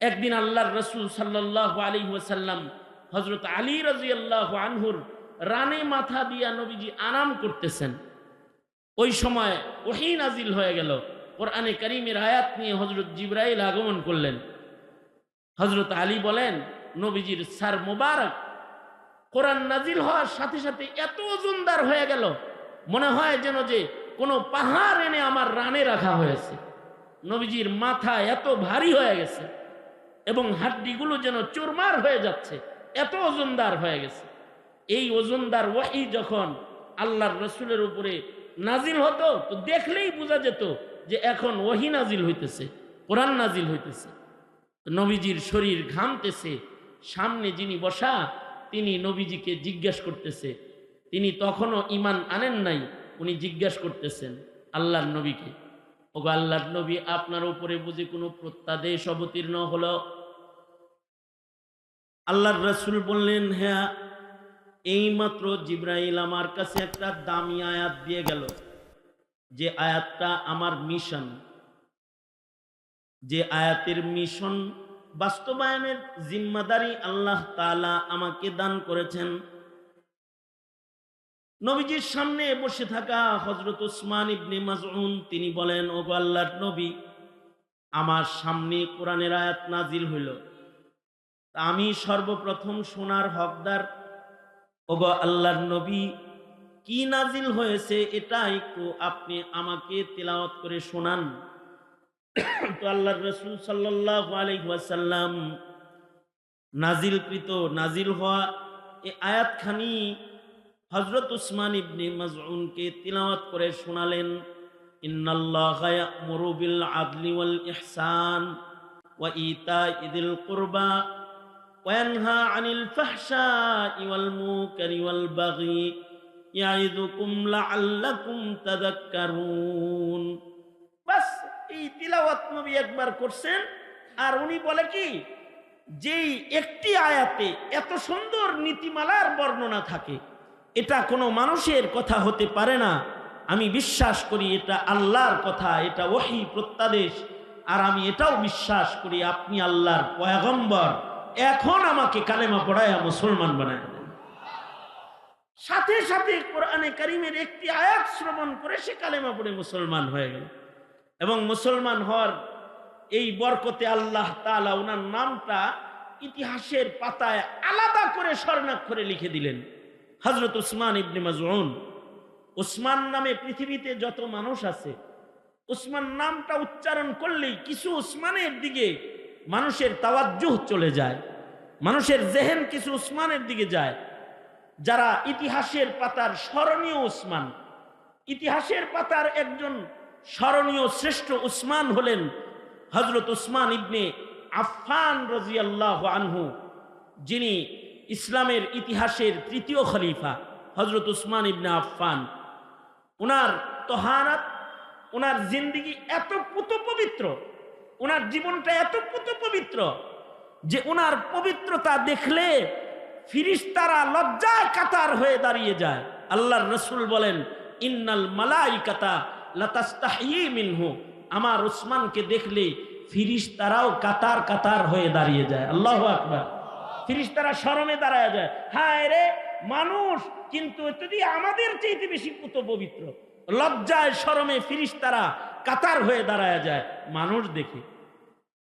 একদিন আল্লাহর রসুল সাল্লাহ আলী ওয়াসাল্লাম হজরত আলী রাজি আল্লাহ আনহুর রানে মাথা দিয়া নবীজি আরাম করতেছেন। ওই সময় ওহি নাজিল হয়ে গেল। কোরআনে করিমের আয়াত নিয়ে হজরত জিব্রাইল আগমন করলেন। হজরত আলী বলেন, নবীজির সার মোবারক, কোরআন নাজিল হওয়ার সাথে সাথে এত ওজনদার হয়ে গেল, মনে হয় যেন যে কোনো পাহাড় এনে আমার রানে রাখা হয়েছে। নবীজির মাথা এত ভারী হয়ে গেছে। এবং হাড্ডিগুলো যেন চুরমার হয়ে যাচ্ছে, এত ওজনদার হয়ে গেছে। এই ওজনদার ওয়াহি যখন আল্লাহর রসুলের উপরে নাজিল হতো, তো দেখলেই বোঝা যেত যে এখন ওহি নাজিল হইতেছে, কোরআন নাজিল হইতেছে। নবীজির শরীর ঘামতেছে, সামনে যিনি বসা, তিনি নবীজিকে জিজ্ঞাসা করতেছে। তিনি তখনও ইমান আনেন নাই, উনি জিজ্ঞাসা করতেছেন আল্লাহর নবীকে। ওগো আল্লাহর নবী আপনার উপরে বুঝি কোনো প্রত্যাদেশ অবতীর্ণ হলো? আল্লাহর রসুল বললেন হ্যাঁ এইমাত্র জিব্রাইল আমার কাছে একটা দামি আয়াত দিয়ে গেল। যে আয়াতটা আমার মিশন। যে আয়াতের মিশন বাস্তবায়নের জিম্মাদারি আল্লাহ তালা আমাকে দান করেছেন। নবীজির সামনে বসে থাকা হজরত উসমান ইবনে মাজউন, তিনি বলেন ও আল্লাহর নবী, আমার সামনে কোরআনের আয়াত নাজিল হইল। আমি সর্বপ্রথম সোনার হকদার। ওগো আল্লাহর নবী, কি নাজিল হয়েছে এটা একটু আপনি আমাকে তেলাওয়াত করে শোনান। তো আল্লাহর রসুল সাল্লাহ আলহাসাল্লাম নাজিলকৃত, নাজিল হওয়া এ আয়াতখানি হজরত উসমান ইবনে মাজউনকে তিলাওয়াত করে শোনালেন। ইন্নাল্লাহ ইয়ামুরু বিল আদলি ইহসান ওয়া ইতাইদিল কুরবা। وينهى عن الفحشاء والمنكر والبغي يعظكم لعلكم تذكرون বাস এই তিলাওয়াত নবী একবার করছেন আর উনি বলে কি যেই একটি আয়াতে এত সুন্দর নীতিমালার বর্ণনা থাকে এটা কোনো মানুষের কথা হতে পারে না আমি বিশ্বাস করি এটা আল্লাহর কথা এটা ওহি প্রত্যাদেশ আর আমি এটাও বিশ্বাস করি আপনি আল্লাহর পয়গম্বর এখন আমাকে কালেমা পড়ায় মুসলমান বানায় সাথে সাথে কোরআনে করিমের একটি আয়াত শ্রবণ করে সে কালেমা পড়ে মুসলমান হয়ে গেল। এবং মুসলমান হওয়ার এই বরকতে আল্লাহ তালা ওনার নামটা ইতিহাসের পাতায় আলাদা করে স্বর্ণাক্ষরে লিখে দিলেন। হজরত উসমান ইবনে মাজউন, উসমান নামে পৃথিবীতে যত মানুষ আছে, উসমান নামটা উচ্চারণ করলেই কিছু উসমানের দিকে মানুষের তাওয়াজ্জুহ চলে যায়, মানুষের জেহেন কিছু উসমানের দিকে যায়, যারা ইতিহাসের পাতার স্মরণীয় উসমান। ইতিহাসের পাতার একজন স্মরণীয় শ্রেষ্ঠ উসমান হলেন হজরত উসমান ইবনে আফফান রাজিয়াল্লাহ আনহু, যিনি ইসলামের ইতিহাসের তৃতীয় খলিফা হজরত উসমান ইবনে আফফান। ওনার তহারাত ওনার জিন্দিগি এত পুত পবিত্র ওনার জীবনটা এত পুত পবিত্র যে ওনার পবিত্রতা দেখলে ফিরিস্তারা লজ্জায় কাতার হয়ে দাঁড়িয়ে যায়। আল্লাহর রসুল বলেন, ইন্নাল মালাইকাতা লাতাস্তাহি মিনহু। আমার উসমানকে দেখলে ফিরিস্তারাও কাতার কাতার হয়ে দাঁড়িয়ে যায়। আল্লাহ আকবার। ফিরিস্তারা শরমে দাঁড়ায় যায়। হায় রে, মানুষ, কিন্তু যদি আমাদের চাইতে বেশি পুত পবিত্র। লজ্জায় শরমে ফিরিস্তারা কাতার হয়ে দাঁড়ায় যায়, মানুষ দেখে।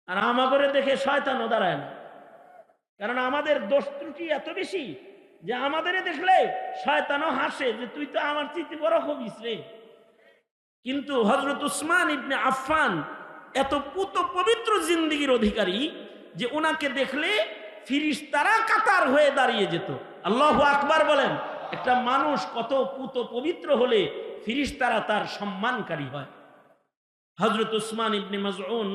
আর আমাগরে দেখে শয়তানও দাঁড়ায় না। কারণ আমাদের দোষ ত্রুটি এত বেশি যে আমাদের দেখলে শয়তানও হাসে যে, তুই তো আমার চিঠি বড় হবিস রে। কিন্তু হজরত উসমান ইবনে আফফান এত পুত পবিত্র জিন্দিগির অধিকারী যে ওনাকে দেখলে ফিরিস্তারা কাতার হয়ে দাঁড়িয়ে যেত। আল্লাহ আকবার বলেন, একটা মানুষ কত পুত পবিত্র হলে ফিরিস্তারা তার সম্মানকারী হয়। হজরত উসমান ইবনে মাজউন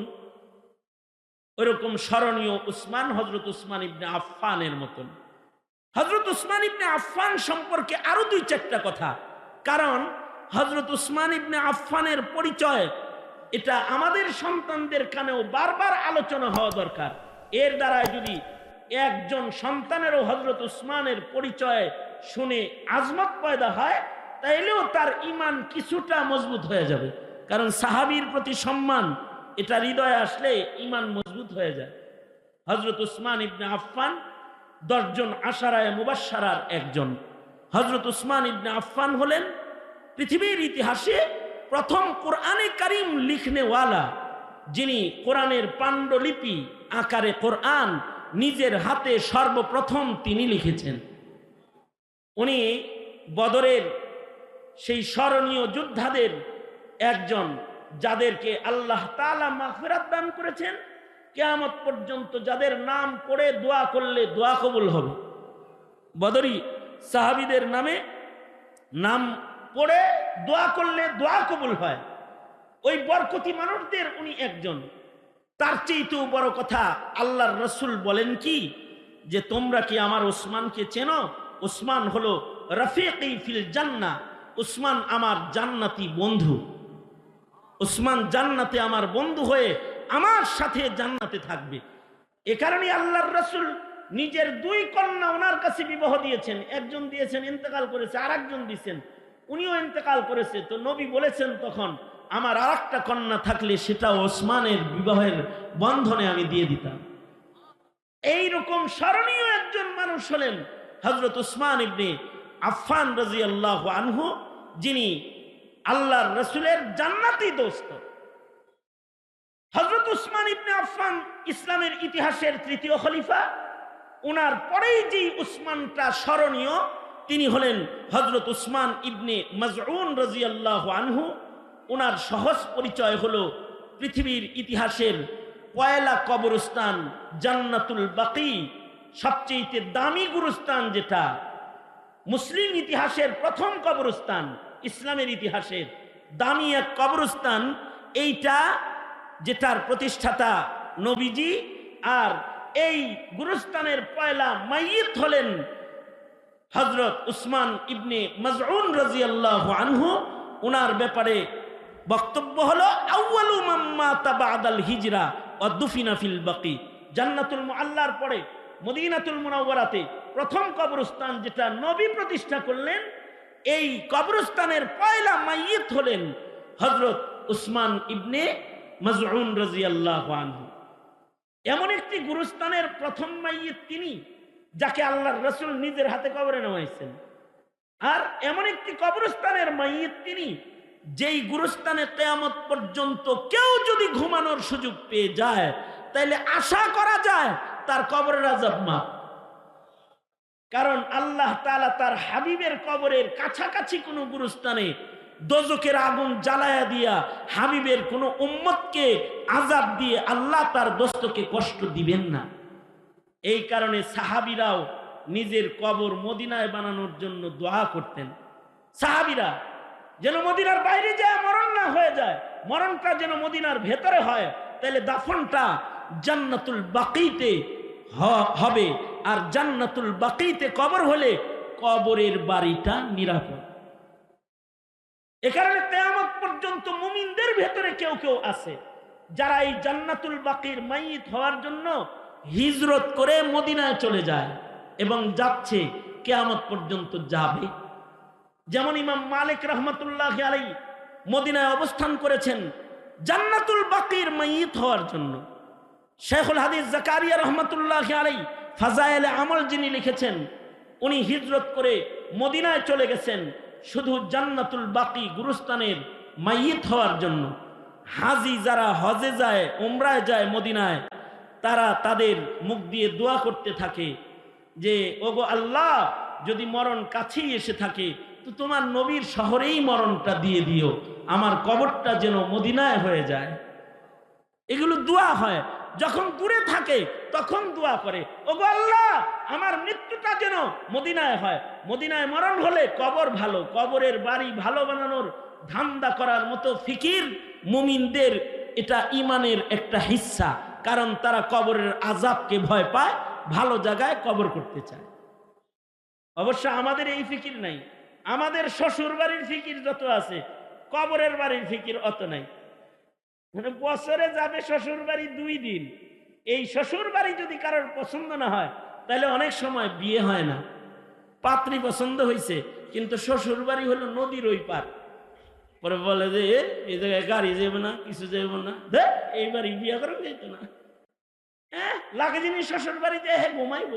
ওইরকম স্মরণীয় উসমান হজরত উসমান ইবনে আফফানের মতন। হজরত উসমান ইবনে আফফান সম্পর্কে আরও দুই চারটা কথা। কারণ হজরত উসমান ইবনে আফফানের পরিচয়, এটা আমাদের সন্তানদের কানেও বারবার আলোচনা হওয়া দরকার। এর দ্বারাই যদি একজন সন্তানেরও হজরত উসমানের পরিচয় শুনে আজমত পয়দা হয়, তাইলেও তার ইমান কিছুটা মজবুত হয়ে যাবে। কারণ সাহাবির প্রতি সম্মান, এটা হৃদয়ে আসলে ইমান মজবুত হয়ে যায়। হজরত উসমান ইবনে আফফান দশজন আশারায় মুবাসারার একজন। হজরত উসমান ইবনে আফফান হলেন পৃথিবীর ইতিহাসে প্রথম কোরআনে কারিম লিখনেওয়ালা, যিনি কোরআনের পাণ্ডুলিপি আকারে কোরআন নিজের হাতে সর্বপ্রথম তিনি লিখেছেন। উনি বদরের সেই স্মরণীয় যোদ্ধাদের একজন যাদেরকে আল্লাহ তালা মাফেরাত দান করেছেন, কেয়ামত পর্যন্ত যাদের নাম পড়ে দোয়া করলে দোয়া কবুল হবে। বদরি সাহাবিদের নামে নাম পড়ে দোয়া করলে দোয়া কবুল হয়। ওই বরকতি মানুষদের উনি একজন। তার চেয়েতেও বড় কথা, আল্লাহর রসুল বলেন কি, যে তোমরা কি আমার ওসমানকে চেনো? ওসমান হলো রফিক ফিল জান্না ওসমান আমার জান্নাতি বন্ধু। ওসমান জান্নাতে আমার বন্ধু হয়ে আমার সাথে জান্নাতে থাকবে। এ কারণে আল্লাহর রসুল নিজের দুই কন্যা ওনার কাছে বিবাহ দিয়েছেন। একজন দিয়েছেন, ইন্তেকাল করেছে আর একজন দিয়েছেন। উনিও ইন্তেকাল করেছে। তো নবী বলেছেন তখন, আমার আর একটা কন্যা থাকলে সেটা ওসমানের বিবাহের বন্ধনে আমি দিয়ে দিতাম। এই রকম স্মরণীয় একজন মানুষ হলেন হজরত উসমান ইবনে আফফান রাজি আল্লাহ আনহু, যিনি আল্লাহর রসুলের জান্নাতি দোস্ত। হজরত উসমান ইবনে আফফান ইসলামের ইতিহাসের তৃতীয় খলিফা ওনার পরেই যে উসমানটা স্মরণীয়, তিনি হলেন হজরত উসমান ইবনে মজরুন রাজি আল্লাহ আনহু। ওনার সহজ পরিচয় হল পৃথিবীর ইতিহাসের কয়লা কবরস্থান জান্নাতুল বাকি, সবচেয়ে দামি গুরুস্থান যেটা। মুসলিম ইতিহাসের প্রথম কবরস্থান। ইসলামের ইতিহাসের দামি এক কবরস্থান, এইটা যেটার প্রতিষ্ঠাতা নবীজি, আর এই গুরুস্থানের পয়লা মাইয়িত হলেন হজরত উসমান ইবনে মজউন রাজিয়াল্লাহ আনহু। ওনার ব্যাপারে বক্তব্য হলো তাবাদাল হিজরা ফিল বাকি। জান্নাতুল মুআল্লার পরে মদিনাতুল মুনাওয়ারাতে প্রথম কবরস্থান যেটা নবী প্রতিষ্ঠা করলেন এই কবরস্থানের পয়লা মাইয়িত হলেন হজরত উসমান ইবনে মজরুন রাজিয়াল্লাহু আনহু। এমন একটি গুরুস্থানের প্রথম মাইয়িত তিনি, যাকে আল্লাহর রসুল নিজের হাতে কবরে নামাইছেন। আর এমন একটি কবরস্থানের মাইয়িত তিনি, যেই গুরুস্থানে কেয়ামত পর্যন্ত কেউ যদি ঘুমানোর সুযোগ পেয়ে যায়, তাইলে আশা করা যায় তার কবরের আজাব মাপ কারণ আল্লাহ তালা তার হাবিবের কবরের কাছাকাছি কোনো গুরুস্থানে দোজকের আগুন জ্বালায়া দিয়া হাবিবের কোনো উম্মতকে আজাব দিয়ে আল্লাহ তার দোস্তকে কষ্ট দিবেন না। এই কারণে সাহাবিরাও নিজের কবর মদিনায় বানানোর জন্য দোয়া করতেন। সাহাবিরা, যেন মদিনার বাইরে যায়, মরণ না হয়ে যায়, মরণটা যেন মদিনার ভেতরে হয়, তাহলে দাফনটা জান্নাতুল বাকিতে হবে। আর জান্নাতুল বাকিতে কবর হলে কবরের বাড়িটা নিরাপদ। এ কারণে কেয়ামত পর্যন্ত মুমিনদের ভেতরে কেউ কেউ আছে, যারা এই জান্নাতুল বাকির মাইত হওয়ার জন্য হিজরত করে মদিনায় চলে যায় এবং যাচ্ছে কেয়ামত পর্যন্ত যাবে। যেমন ইমাম মালিক রহমতুল্লাহ আলাই মদিনায় অবস্থান করেছেন জান্নাতুল বাকির মাইত হওয়ার জন্য। শেখুল হাদিস জাকারিয়া রহমতুল্লাহ আলাই ফাজাইল আমল যিনি লিখেছেন, উনি হিজরত করে মদিনায় চলে গেছেন শুধু জান্নাতুল বাকি গুরুস্তানের মাইয়িত হওয়ার জন্য। হাজি যারা হজে যায়, উমরায় যায় মদিনায়, তারা তাদের মুখ দিয়ে দোয়া করতে থাকে যে, ওগো আল্লাহ, যদি মরণ কাছেই এসে থাকে, তো তোমার নবীর শহরেই মরণটা দিয়ে দিও। আমার কবরটা যেন মদিনায় হয়ে যায়। এগুলো দোয়া হয়। যখন দূরে থাকে, তখন দোয়া করে। ওগো আল্লাহ, আমার মৃত্যুটা যেন মদিনায় হয়। মদিনায় মরণ হলে কবর ভালো, কবরের বাড়ি ভালো বানানোর ধান্দা করার মতো ফিকির মুমিনদের এটা ইমানের একটা হিস্সা, কারণ তারা কবরের আজাবকে ভয় পায়, ভালো জায়গায় কবর করতে চায়। অবশ্য আমাদের এই ফিকির নাই। আমাদের শ্বশুর বাড়ির ফিকির যত আছে, কবরের বাড়ির ফিকির অত নাই। বছরে যাবে শ্বশুর বাড়ি দুই দিন। এই শ্বশুর বাড়ি যদি কারোর পছন্দ না হয়, তাহলে অনেক সময় বিয়ে হয় না। পাত্রী পছন্দ হয়েছে কিন্তু শ্বশুর বাড়ি হলো নদীর ওই পার। পরে বলে যে এই জায়গায় গাড়ি যাবে না, কিছু যাবে না। দেখ এই বাড়ি বিয়ে করা যেত না। হ্যাঁ লাগে জিনিস শ্বশুর বাড়িতে হে ঘুমাইব।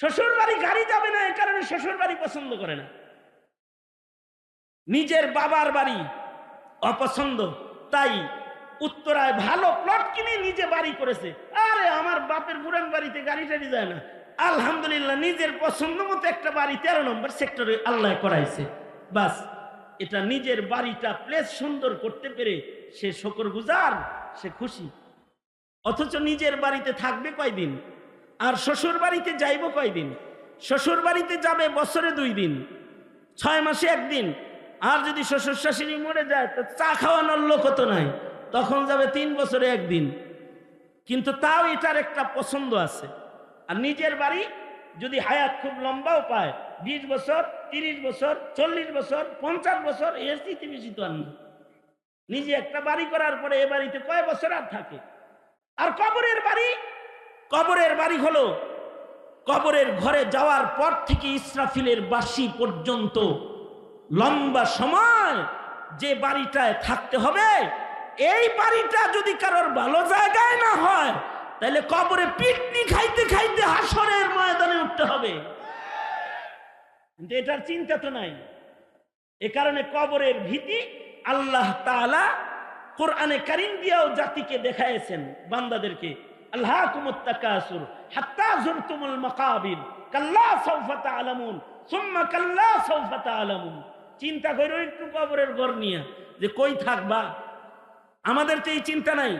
শ্বশুর বাড়ি গাড়ি যাবে না এই কারণে শ্বশুর বাড়ি পছন্দ করে না। নিজের বাবার বাড়ি অপছন্দ। তাই উত্তরায় ভালো প্লট কিনে নিজে বাড়ি করেছে। আরে, আমার বাপের বুড়ান বাড়িতে গাড়ি টাড়ি যায় না। আলহামদুলিল্লাহ, নিজের পছন্দ মতো একটা বাড়ি তেরো নম্বর সেক্টরে আল্লাহ করাইছে। বাস, এটা নিজের বাড়িটা প্লেস সুন্দর করতে পেরে সে শকর গুজার, সে খুশি। অথচ নিজের বাড়িতে থাকবে কয়দিন? আর শ্বশুর বাড়িতে যাইব কয়দিন? শ্বশুর বাড়িতে যাবে বছরে দুই দিন। ছয় মাসে একদিন। আর যদি শ্বশুর শাশুড়ি মরে যায়, তো চা খাওয়ানোর লোক তো নাই। তখন যাবে তিন বছরে একদিন। কিন্তু তাও এটার একটা পছন্দ আছে। আর নিজের বাড়ি যদি হায়াত খুব লম্বাও পায়, বিশ বছর, তিরিশ বছর, চল্লিশ বছর, পঞ্চাশ বছর, এর স্থিতি বেশি তো আর নিজে একটা বাড়ি করার পরে এ বাড়িতে কয় বছর আর থাকে? আর কবরের বাড়ি? কবরের বাড়ি হলো কবরের ঘরে যাওয়ার পর থেকে ইসরাফিলের বাসি পর্যন্ত লম্বা সময় যে বাড়িটায় থাকতে হবে, এই বাড়িটা যদি কারোর ভালো জায়গায় না হয়, তাহলে কবরে পিটনি খাইতে খাইতে হাসরের ময়দানে উঠতে হবে। কিন্তু এটার চিন্তা তো নাই। এ কারণে কবরের ভীতি আল্লাহ তাআলা কোরআনে কারিম দিয়াও জাতিকে দেখাইছেন বান্দাদেরকে। আল্লাহ হাত্তা কাল্লা সাউফা তাআলামুন, সুম্মা কাল্লা সাউফা তাআলামুন। চিন্তা করো একটু কবরের ঘর নিয়ে, যে কই থাকবা? আমাদের তো এই চিন্তা নাই,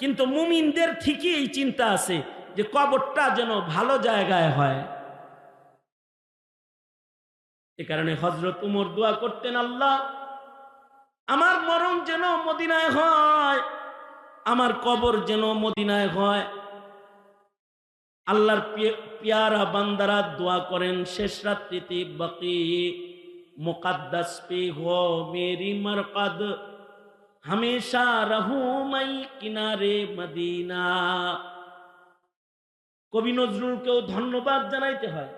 কিন্তু মুমিনদের ঠিকই এই চিন্তা আছে যে কবরটা যেন ভালো জায়গায় হয়। এ কারণে হজরত উমর দোয়া করতেন, আল্লাহ, আমার মরণ যেন মদিনায় হয়, আমার কবর যেন মদিনায় হয়। আল্লাহর পিয়ারা বান্দারা দোয়া করেন, শেষ রাত্রিতে বাকি মুকাদ্দাস পে হো মেরি মরকদ हमेशा रहूं मैं কিনারে মদিনা কবি নজরুলকেও ধন্যবাদ জানাইতে হয়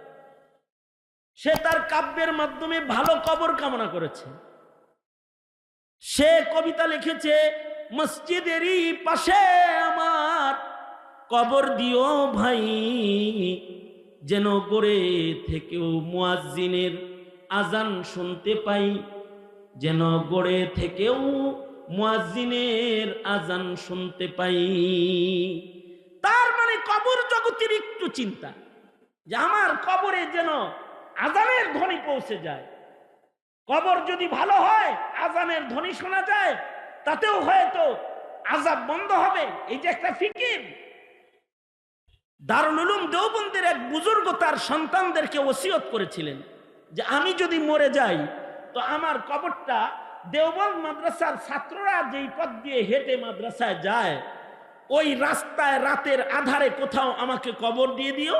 সে তার কাব্যের মাধ্যমে ভালো কবর কামনা করেছে সে কবিতা লিখেছে মসজিদেরই পাশে আমার কবর দিও ভাই যেন গড়ে থেকেও মুয়াজ্জিনের আজান শুনতে পাই, যেন গড়ে থেকেও মুয়াজ্জিনের আজান শুনতে পাই। তার মানে কবর জগতের একটু চিন্তা, যে আমার কবরে যেন আজানের ধ্বনি পৌঁছে যায়। কবর যদি ভালো হয়, আজানের ধ্বনি শোনা যায়, তাতেও হয়তো আজাব বন্ধ হবে। এই যে একটা ফিকির। দারুল উলুম দেওবন্দের এক বুজুর্গ তার সন্তানদেরকে ওসিয়ত করেছিলেন। যে আমি যদি মরে যাই, তো আমার কবরটা দেওবন্দ মাদ্রাসার ছাত্ররা যেই পথ দিয়ে হেঁটে মাদ্রাসায় যায়, ওই রাস্তায় রাতের আধারে কোথাও আমাকে কবর দিয়ে দিও।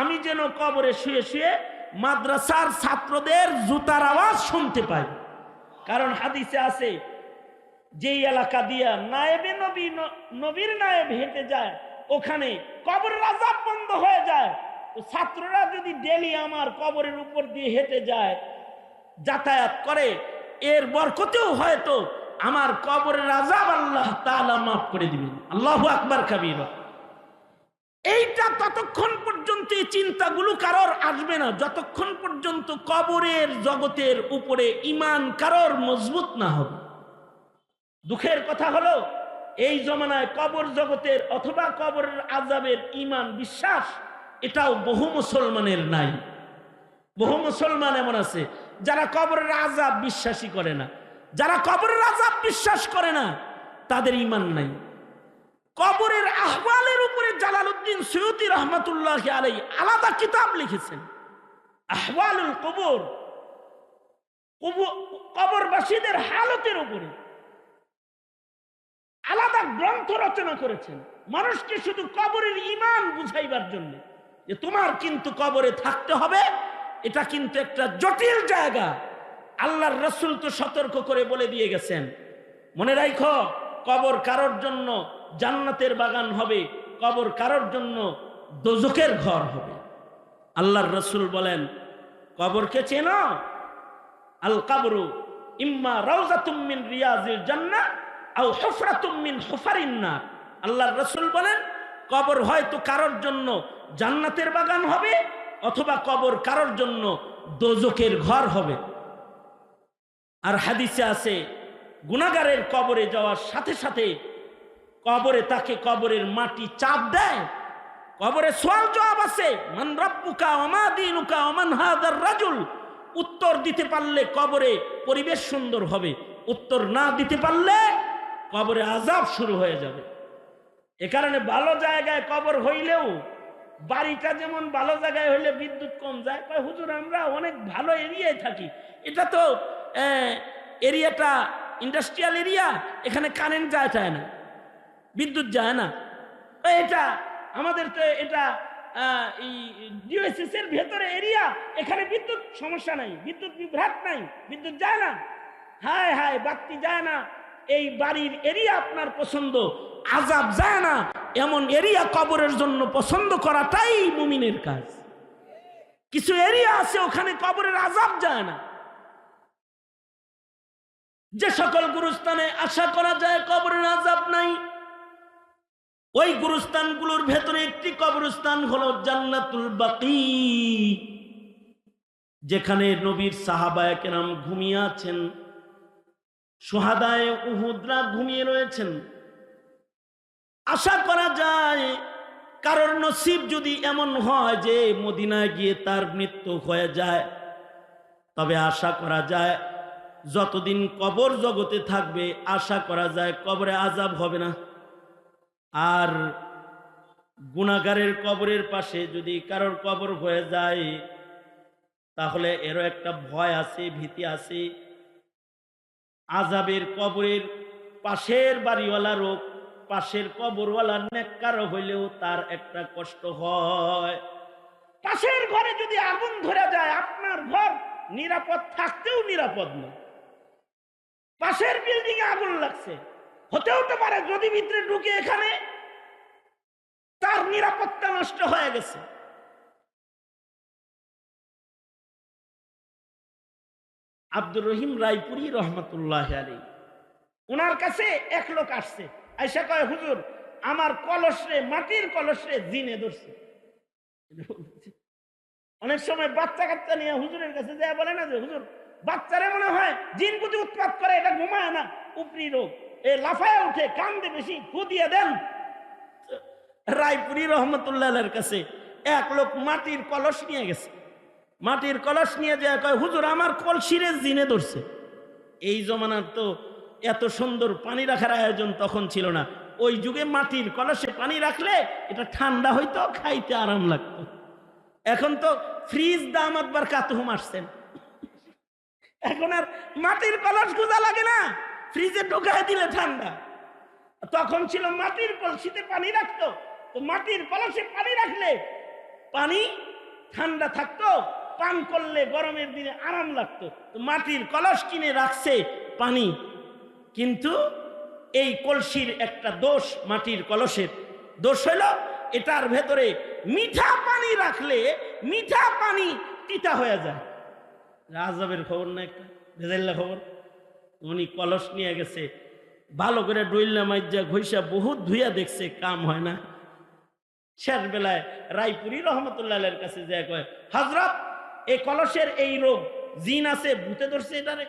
আমি যেন কবরে শুয়ে শুয়ে মাদ্রাসার ছাত্রদের জুতার আওয়াজ শুনতে পাই। কারণ হাদিসে আছে, যেই এলাকা দিয়া নায়েবে নবী নবীর নায়েব হেঁটে যায়, ওখানে কবরের আজাব বন্ধ হয়ে যায়। ছাত্ররা যদি ডেলি আমার কবরের উপর দিয়ে হেঁটে যায়, যাতায়াত করে, এর বরকতেও হয়তো আমার কবরের আজাব আল্লাহ তালা মাফ করে দিবেন। আল্লাহ আকবার কাবীর। এইটা ততক্ষণ পর্যন্ত এই চিন্তাগুলো কারোর আসবে না, যতক্ষণ পর্যন্ত কবরের জগতের উপরে ইমান কারোর মজবুত না হবে। দুঃখের কথা হলো, এই জমানায় কবর জগতের অথবা কবরের আজাবের ইমান বিশ্বাস এটাও বহু মুসলমানের নাই। বহু মুসলমান এমন আছে, যারা কবরের আজাব বিশ্বাসী করে না। যারা কবরের আজাব বিশ্বাস করে না, তাদের ইমান নাই। কবরের আহওয়ালের উপরে জালালউদ্দিন সৈয়দি রহমতুল্লাহ আলাই আলাদা কিতাব লিখেছেন। আহওয়ালুল কবর। কব- কবরবাসীদের হালতের উপরে। আলাদা গ্রন্থ রচনা করেছেন। মানুষকে শুধু কবরের ইমান বুঝাইবার জন্য। যে তোমার কিন্তু কবরে থাকতে হবে, এটা কিন্তু একটা জটিল জায়গা। আল্লাহর রসুল তো সতর্ক করে বলে দিয়ে গেছেন, মনে রাখো কবর কারোর জন্য জান্নাতের বাগান হবে, কবর কারোর জন্য দোজকের ঘর হবে। আল্লাহর রসুল বলেন কবরকে চেনো? আল কাবরু ইম্মা রাউজাতুম মিন রিয়াজিল জান্নাহ আও হুফরাতুম মিন আল্লাহর রাসূল বলেন কবর হয়তো কারোর জন্য জান্নাতের বাগান হবে, অথবা কবর কারোর জন্য দোজকের ঘর হবে। আর হাদিসে আছে গুনাগারের কবরে যাওয়ার সাথে সাথে কবরে তাকে কবরের মাটি চাপ দেয়, কবরে সোয়াল জবাব আছে, মান রব্বুকা ওমান হাদার রাজুল। উত্তর দিতে পারলে কবরে পরিবেশ সুন্দর হবে, উত্তর না দিতে পারলে কবরে আজাব শুরু হয়ে যাবে। এ কারণে ভালো জায়গায় কবর হইলেও বাড়িটা যেমন ভালো জায়গায় হইলে বিদ্যুৎ কম যায়। কয়, হুজুর, আমরা অনেক ভালো এরিয়ায় থাকি। এটা তো এরিয়াটা ইন্ডাস্ট্রিয়াল এরিয়া, এখানে কারেন্ট যায় যায় না, বিদ্যুৎ যায় না। এটা আমাদের তো এটা ডিওএসএস ভেতরে এরিয়া, এখানে বিদ্যুৎ সমস্যা নাই, বিদ্যুৎ বিভ্রাট নাই, বিদ্যুৎ যায় না। হায় হায়, বাতি যায় না এই বাড়ির এরিয়া আপনার পছন্দ, আজাব যায় না। এমন এরিয়া কবরের জন্য পছন্দ করাটাই মুমিনের কাজ। কিছু এরিয়া আছে, ওখানে কবরের আজাব যায় না। যে সকল গুরুস্থানে আশা করা যায় কবরের আজাব নাই, ওই গুরুস্থানগুলোর ভেতরে একটি কবরস্থান হলো জান্নাতুল বাকি, যেখানে নবীর সাহাবায় কেরাম ঘুমিয়ে আছেন। সোহাদায় উহুদরা ঘুমিয়ে রয়েছেন। আশা করা যায় কারোর নসিব যদি এমন হয় যে মদিনায় গিয়ে তার মৃত্যু হয়ে যায়। তবে আশা করা যায় যতদিন কবর জগতে থাকবে, আশা করা যায় কবরে আজাব হবে না। আর গুণাগারের কবরের পাশে যদি কারোর কবর হয়ে যায়, তাহলে এরও একটা ভয় আছে, ভীতি আছে। আজাবের কবরের পাশের বাড়িওয়ালা রোগ, পাশের কবরওয়ালা নেককার হইলেও তার একটা কষ্ট হয়। পাশের ঘরে যদি আগুন ধরে যায়, আপনার ঘর নিরাপদ থাকতেও নিরাপদ না। পাশের বিল্ডিং এ আগুন লাগছে। হতেও তো পারে যদি ভিতরে ঢুকে এখানে, তার নিরাপত্তা নষ্ট হয়ে গেছে। আব্দুর রহিম রায়পুরি রহমতুল্লাহ আলী। ওনার কাছে এক লোক আসছে। আইসা কয়, হুজুর, আমার কলসরে, মাটির কলসরে জিনে ধরছে। অনেক সময় বাচ্চা কাচ্চা নিয়ে হুজুরের কাছে যা বলে না যে, হুজুর, বাচ্চারে মনে হয় জিন পুঁতি উৎপাত করে, এটা ঘুমায় না, উপরি রোগ। এ লাফায় উঠে কান্দে বেশি দিয়ে দেন। রায়পুরি রহমতুল্লাহের কাছে এক লোক মাটির কলস নিয়ে গেছে। মাটির কলস নিয়ে যায়, কয়, হুজুর, আমার কলসিরে জিনে ধরছে। এই জমানার তো এত সুন্দর পানি রাখার আয়োজন তখন ছিল না। ওই যুগে মাটির কলসে পানি রাখলে এটা ঠান্ডা হইতো, খাইতে আরাম লাগতো। এখন তো ফ্রিজ দাম একবার কাতুহুম আসছেন এখন আর মাটির কলস খোঁজা লাগে না, ফ্রিজে ঢোকায় দিলে ঠান্ডা। তখন ছিল মাটির কলসিতে পানি রাখতো। তো মাটির কলসে পানি রাখলে পানি ঠান্ডা থাকতো পান করলে গরমের দিনে আরাম লাগতো। মাটির কলস কিনে রাখছে পানি। কিন্তু এই কলসির একটা দোষ মাটির কলসের। দোষ হলো এটার ভেতরে মিঠা পানি রাখলে মিঠা পানি তিতা হয়ে যায়। রাজবের খবর না একটা? ভেজাল্লা খবর? উনি কলস নিয়ে গেছে। ভালো করে ডইল্লা মাইজা ঘইসা বহুত ধুইয়া দেখছে, কাম হয় না। শেষ বেলায় রায়পুরি রহমতুল্লাহের কাছে যায় কয়, হজরত এই কলসের এই রোগ, জিন আছে, ভূতে ধরছে এটারে।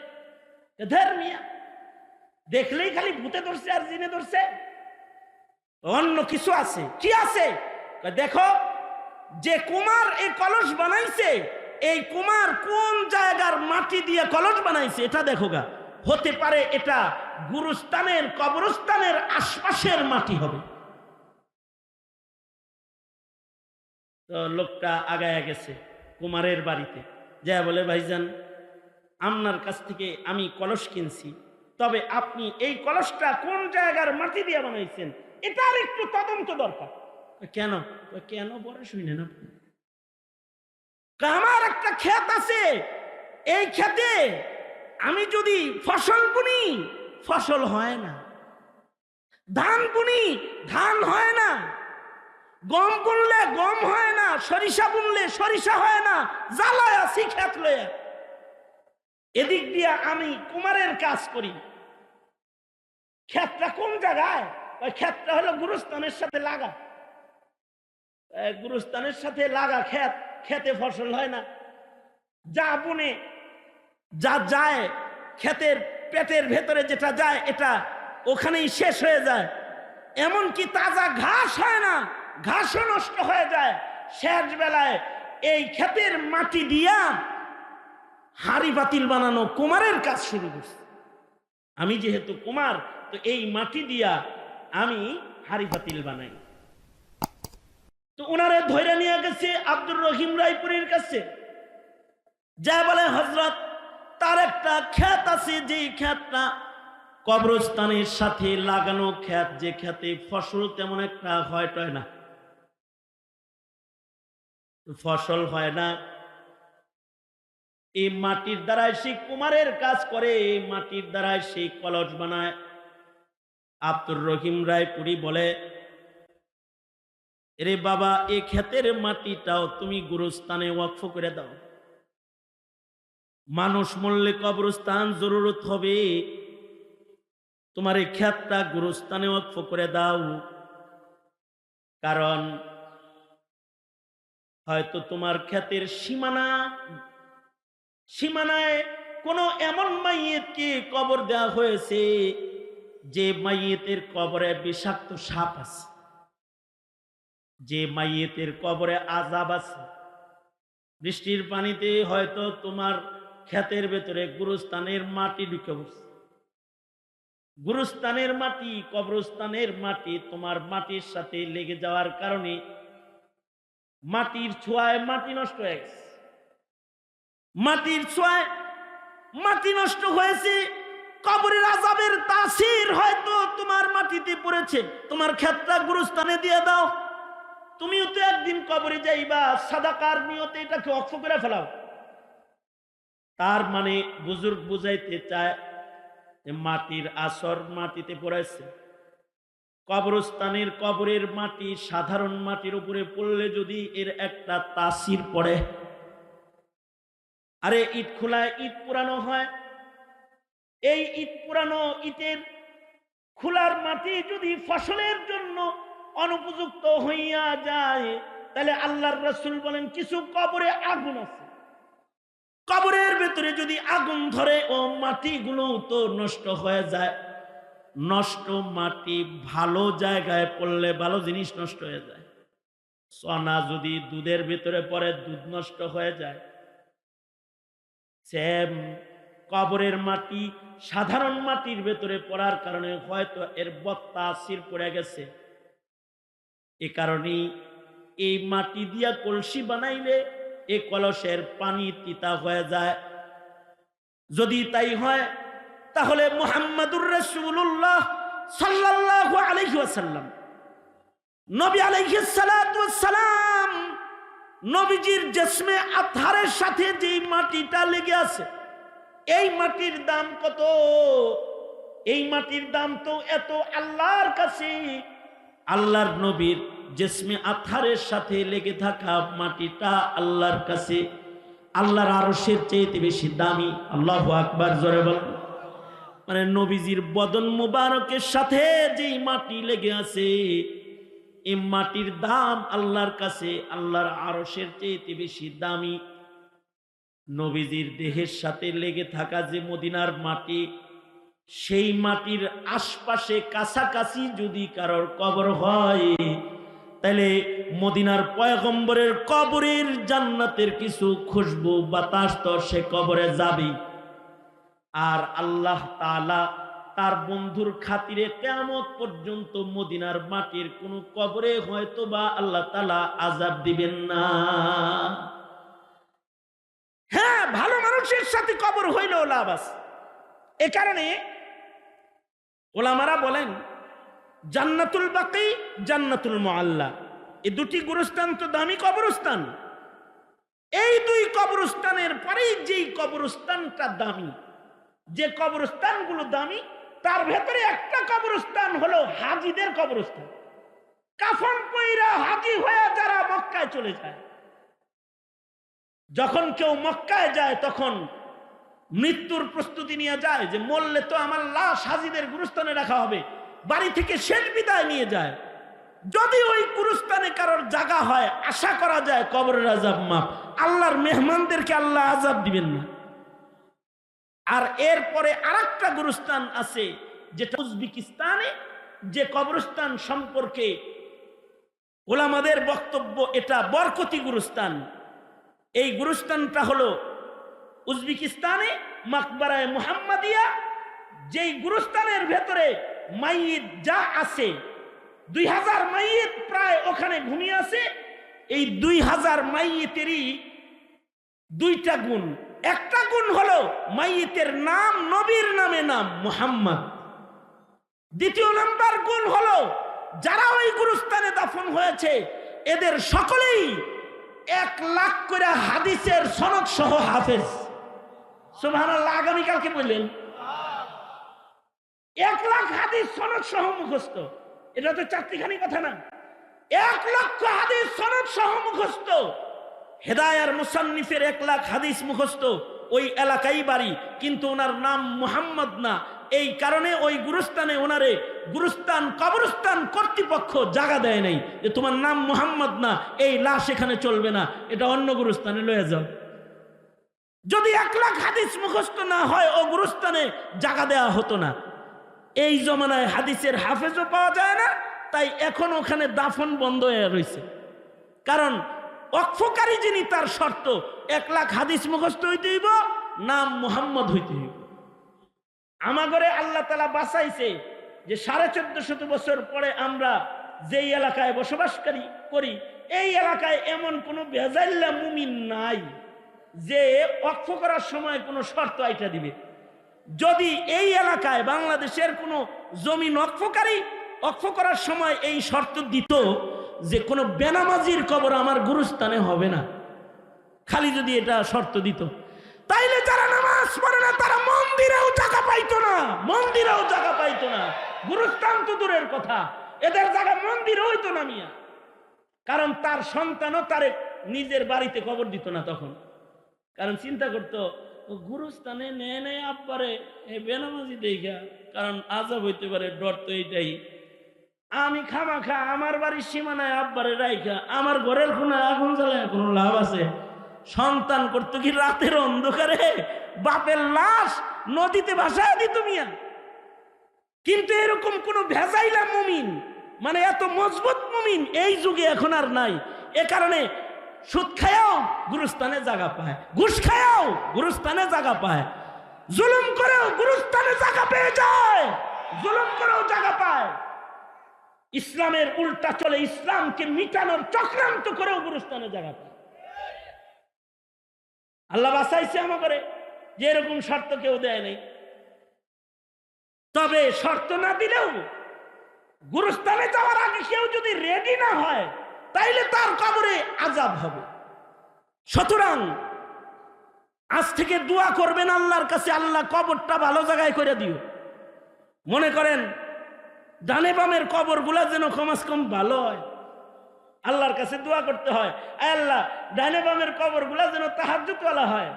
ধের মিয়া, দেখলেই খালি ভূতে ধরছে আর জিনে ধরছে। অন্য কিছু আছে, কি আছে? দেখো, যে কুমার এই কলস বানাইছে, এই কুমার কোন জায়গার মাটি দিয়ে কলস বানাইছে, এটা দেখো গা। হতে পারে এটা গুরুস্থানের, কবরস্থানের আশপাশের মাটি হবে। তো লোকটা আগায় গেছে। কুমারের বাড়িতে। যা বলে, ভাইজান, আপনার কাছ থেকে আমি কলস কিনছি। তবে আপনি এই কলসটা কোন জায়গার মাটি দিয়ে বানাইছেন? এটার একটু তদন্ত দরকার। কেন? কেন? বড় শুনে না আমার একটা ক্ষেত আছে। এই ক্ষেতে আমি যদি ফসল বুনি, ফসল হয় না। ধান বুনি, ধান হয় না। গম বুনলে গম হয় না, সরিষা বুনলে সরিষা হয় না, জ্বালায় আছি লয়া এদিক দিয়ে আমি কুমারের কাজ করি। ক্ষেতটা কোন জায়গায়? ওই ক্ষেতটা হলো গুরুস্থানের সাথে লাগা। গুরুস্থানের সাথে লাগা ক্ষেত খেতে ফসল হয় না। যা বুনে, যা যায়, ক্ষেতের পেটের ভেতরে যেটা যায়, এটা ওখানেই শেষ হয়ে যায়। এমনকি তাজা ঘাস হয় না ঘাসও নষ্ট হয়ে যায়। শেষ বেলায় এই ক্ষেতের মাটি দিয়া হাড়ি বাতিল বানানো কুমারের কাজ শুরু করছে আমি যেহেতু কুমার, তো এই মাটি দিয়া আমি হাড়ি বাতিল বানাই। তো ওনারে ধৈর্য নিয়ে গেছে আব্দুর রহিম রায়পুরীর কাছে। যা বলে হজরত তার একটা খ্যাত আছে যে খ্যাতটা কবরস্থানের সাথে লাগানো খ্যাত যে খ্যাতে ফসল তেমন একটা হয় না। ফসল হয় না। এই মাটির দ্বারাই সে কুমারের কাজ করে, এই মাটির দ্বারাই সে কলস বানায়। আব্দুর রহিম রায়পুরি বলে রে বাবা এই ক্ষেতের মাটিটাও তুমি গুরুস্থানে ওয়াকফ করে দাও। মানুষ মরলে কবরস্থান জরুরত হবে। তোমার এই ক্ষেতটা গুরুস্থানে ওয়াকফ করে দাও। কারণ হয়তো তোমার ক্ষেতের সীমানা, সীমানায় কোন এমন মাইয়েতকে কবর দেওয়া হয়েছে যে মাইয়েতের কবরে বিষাক্ত সাপ আছে, যে মাইয়েতের কবরে আজাব আছে। বৃষ্টির পানিতে হয়তো তোমার ক্ষেতের ভেতরে গুরুস্থানের মাটি ঢুকে বসছে গুরুস্থানের মাটি, কবরস্থানের মাটি তোমার মাটির সাথে লেগে যাওয়ার কারণে মাটির ছোঁয়ায় মাটি নষ্ট হয়ে গেছে। মাটির ছোঁয়ায় মাটি নষ্ট হয়েছে, কবরের আজাবের তাসির হয়তো তোমার মাটিতে পড়েছে। তোমার ক্ষেতটা গুরুস্থানে দিয়ে দাও। তুমিও তো একদিন কবরে যাইবা, সাদাকার নিয়তে এটাকে অক্ষ করে ফেলাও। তার মানে বুজুর্গ বুঝাইতে চায় মাটির আসর মাটিতে পড়েছে। কবরস্থানের কবরের মাটি সাধারণ মাটির উপরে পড়লে যদি এর একটা তাসির পড়ে। আরে ইট খোলায় ইট পুরানো হয়। এই ইট পুরানো ইটের খোলার মাটি যদি ফসলের জন্য অনুপযুক্ত হইয়া যায়, তাহলে আল্লাহর রসুল বলেন, কিছু কবরে আগুন আছে। কবরের ভেতরে যদি আগুন ধরে ও মাটিগুলো তো নষ্ট হয়ে যায়। নষ্ট মাটি ভালো জায়গায় পড়লে ভালো জিনিস নষ্ট হয়ে যায়। সনা যদি দুধের ভিতরে পড়ে, দুধ নষ্ট হয়ে যায়। সেম কবরের মাটি সাধারণ মাটির ভেতরে পড়ার কারণে হয়তো এর বত্তা আসির পড়ে গেছে। এ কারণেই এই মাটি দিয়া কলসি বানাইলে এ কলসের পানি তিতা হয়ে যায়। যদি তাই হয় তাহলে মোহাম্মদুর রসুল্লাহ সাল্লাহ আলহি আসাল্লাম নবী আলহি সালাম নবীজির জেসমে আধারের সাথে যে মাটিটা লেগে আছে, এই মাটির দাম কত? এই মাটির দাম তো এত আল্লাহর কাছে। আল্লাহর নবীর জেসমে আথারের সাথে লেগে থাকা মাটিটা আল্লাহর কাছে। আল্লাহর আরসের চেয়েতে বেশি দামি। আল্লাহ আকবার, জোরে বল মানে নবীজির বদন মুবারকের সাথে যেই মাটি লেগে আছে, এই মাটির দাম আল্লাহর কাছে, আল্লাহর আরসের চেয়েতে বেশি দামি। নবীজির দেহের সাথে লেগে থাকা যে মদিনার মাটি, সেই মাটির আশপাশে কাছাকাছি যদি কারোর কবর হয়, তাহলে মদিনার পয়গম্বরের কবরের জান্নাতের কিছু খুশবু বাতাস তো সে কবরে যাবে আর আল্লাহ তালা তার বন্ধুর খাতিরে কেমত পর্যন্ত মদিনার মাটির কোন কবরে হয়তো বা আল্লাহ তালা আজাব দিবেন না। হ্যাঁ ভালো মানুষের সাথে কবর হইলেও লাভ আছে। এ কারণে ওলামারা বলেন, জান্নাতুল বাকি, জান্নাতুল মোয়াল্লা এই দুটি গুরুস্থান তো দামি কবরস্থান। এই দুই কবরস্থানের পরেই যেই কবরস্থানটা দামি যে কবরস্থানগুলো দামি, তার ভেতরে একটা কবরস্থান হলো হাজিদের কবরস্থান। কাফন পইরা হাজি হয়ে যারা মক্কায় চলে যায়। যখন কেউ মক্কায় যায়, তখন মৃত্যুর প্রস্তুতি নিয়ে যায় যে, মরলে তো আমার লাশ হাজিদের গুরুস্থানে রাখা হবে। বাড়ি থেকে শেষ বিদায় নিয়ে যায়। যদি ওই গুরুস্থানে কারোর জায়গা হয়, আশা করা যায় কবরের আজাব মাপ আল্লাহর মেহমানদেরকে আল্লাহ আজাব দিবেন না। আর এরপরে আরেকটা গুরুস্থান আছে, যেটা উজবেকিস্তানে, যে কবরস্থান সম্পর্কে ওলামাদের বক্তব্য, এটা বরকতি গুরুস্থান। এই গুরুস্থানটা হলো উজবেকিস্তানে, মাকবারায় মুহাম্মাদিয়া, যেই গুরুস্থানের ভেতরে মাইয়িত যা আছে, দুই হাজার মাইয়িত প্রায় ওখানে ঘুমিয়ে আছে, এই দুই হাজার মাইয়িতেরই দুইটা গুণ। একটা গুণ হলো মাইয়িতের নাম, নবীর নামে নাম মুহাম্মদ। দ্বিতীয় নাম্বার গুণ হলো যারা ওই গুরুস্থানে দাফন হয়েছে, এদের সকলেই এক লাখ করে হাদিসের সনদ সহ হাফেজ। সুবহানাল্লাহ আগামীকালকে বললেন। এক লাখ হাদিস সনদ সহ মুখস্থ। এটা তো চারটিখানি কথা না। এক লক্ষ হাদিস সনদ সহ মুখস্থ। হেদায়ার মুসান্নিফের এক লাখ হাদিস মুখস্থ ওই এলাকাই বাড়ি, কিন্তু ওনার নাম মুহাম্মদ না। এই কারণে ওই গুরুস্থানে ওনারে গুরুস্থান, কবরস্থান কর্তৃপক্ষ জায়গা দেয় নাই যে তোমার নাম মুহাম্মদ না, এই লাশ এখানে চলবে না, এটা অন্য গুরুস্থানে লয়ে যাও। যদি এক লাখ হাদিস মুখস্থ না হয়, ও গুরুস্থানে জায়গা দেওয়া হতো না। এই জমানায় হাদিসের হাফেজও পাওয়া যায় না, তাই এখন ওখানে দাফন বন্ধ হয়ে রয়েছে কারণ অক্ষকারী যিনি, তার শর্ত, এক লাখ হাদিস মুখস্থ হইতে হইব, নাম মুহাম্মদ হইতে হইব। আমাগরে আল্লাহ তালা বাঁচাইছে যে সাড়ে চোদ্দ শত বছর পরে আমরা যেই এলাকায় বসবাসকারী করি, এই এলাকায় এমন কোনো বেজাইল্লা মুমিন নাই যে অক্ষ করার সময় কোনো শর্ত আইটা দিবে। যদি এই এলাকায় বাংলাদেশের কোনো জমি অক্ষকারী, অক্ষ করার সময় এই শর্ত দিত যে কোনো বেনামাজির কবর আমার গুরুস্থানে হবে না। খালি যদি এটা শর্ত দিত। তাইলে যারা নামাজ পড়ে না, তারা মন্দিরেও জায়গা পাইতো না। মন্দিরেও জায়গা পাইতো না। গুরুস্থান তো দূরের কথা। এদের জায়গা মন্দির হইতো না মিয়া। কারণ তার সন্তানও তারে নিজের বাড়িতে কবর দিত না তখন। কারণ চিন্তা করতো গুরুস্থানে নেয় নেয় আব্বারে বেনামাজি দেখা কারণ আজাব হইতে পারে, ডর তো এইটাই। আমি খামা খা আমার বাড়ির সীমানায় আব্বারে রাইখা, আমার ঘরের কোনায় আগুন জ্বালায় কোনো লাভ আছে? সন্তান করতো কি রাতের অন্ধকারে? বাপের লাশ নদীতে ভাসায় দিত মিয়া। কিন্তু এরকম কোন ভেজাইলা মুমিন মানে এত মজবুত মুমিন এই যুগে এখন আর নাই। এ কারণে সুদ খায়াও গুরুস্থানে জায়গা পায়, ঘুষ খায়াও গুরুস্থানে জায়গা পায়। জুলুম করেও গুরুস্থানে জায়গা পেয়ে যায়, জুলুম করেও জায়গা পায়। ইসলামের উল্টা চলে, ইসলামকে মিটানোর চক্রান্ত করেও গুরুস্থানে জায়গা আল্লাহ বাসাইছে আমাকে যে এরকম শর্ত কেউ দেয় নাই। তবে শর্ত না দিলেও গুরুস্থানে যাওয়ার আগে কেউ যদি রেডি না হয়, তাইলে তার কবরে আজাব হবে। সুতরাং আজ থেকে দোয়া করবেন আল্লাহর কাছে, আল্লাহ কবরটা ভালো জায়গায় করে দিও। মনে করেন ডানে বামের কবরগুলা যেন কমাস কম ভালো হয়। আল্লাহর কাছে দোয়া করতে হয় আল্লাহ, ডানে বামের কবরগুলা যেন তাহাজ্জুদওয়ালা হয়,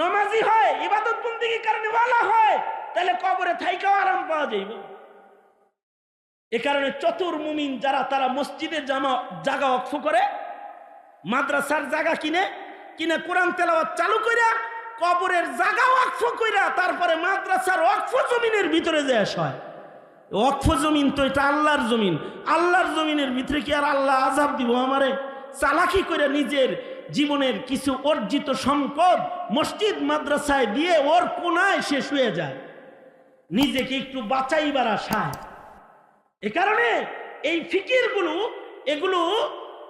নমাজি হয় ইবাদত বন্দিগির কারণে ওয়ালা হয়, তাহলে কবরে থাইকাও আরাম পাওয়া যাইব। এ কারণে চতুর মুমিন যারা, তারা মসজিদে জামা জায়গা অক্ষ করে, মাদ্রাসার জায়গা কিনে কিনে কোরআন তেলাওয়াত চালু কইরা, কবরের জায়গা অক্ষ কইরা, তারপরে মাদ্রাসার অক্ষ জমিনের ভিতরে যায় হয়। অক্ষ জমিন তো এটা আল্লাহর জমিন। আল্লাহর জমিনের ভিতরে কি আর আল্লাহ আজাব দিব আমারে? চালাকি করে নিজের জীবনের কিছু অর্জিত সম্পদ মসজিদ, মাদ্রাসায় দিয়ে ওর কোনায় শেষ হয়ে যায়। নিজেকে একটু বাঁচাইবার আশায়। এ কারণে এই ফিকিরগুলো, এগুলো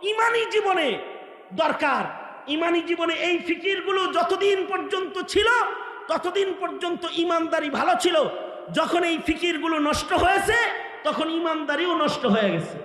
ইমানি জীবনে দরকার। ইমানি জীবনে এই ফিকিরগুলো যতদিন পর্যন্ত ছিল, ততদিন পর্যন্ত ইমানদারি ভালো ছিল। যখন এই ফিকিরগুলো নষ্ট হয়েছে তখন ইমানদারিও নষ্ট হয়ে গেছে।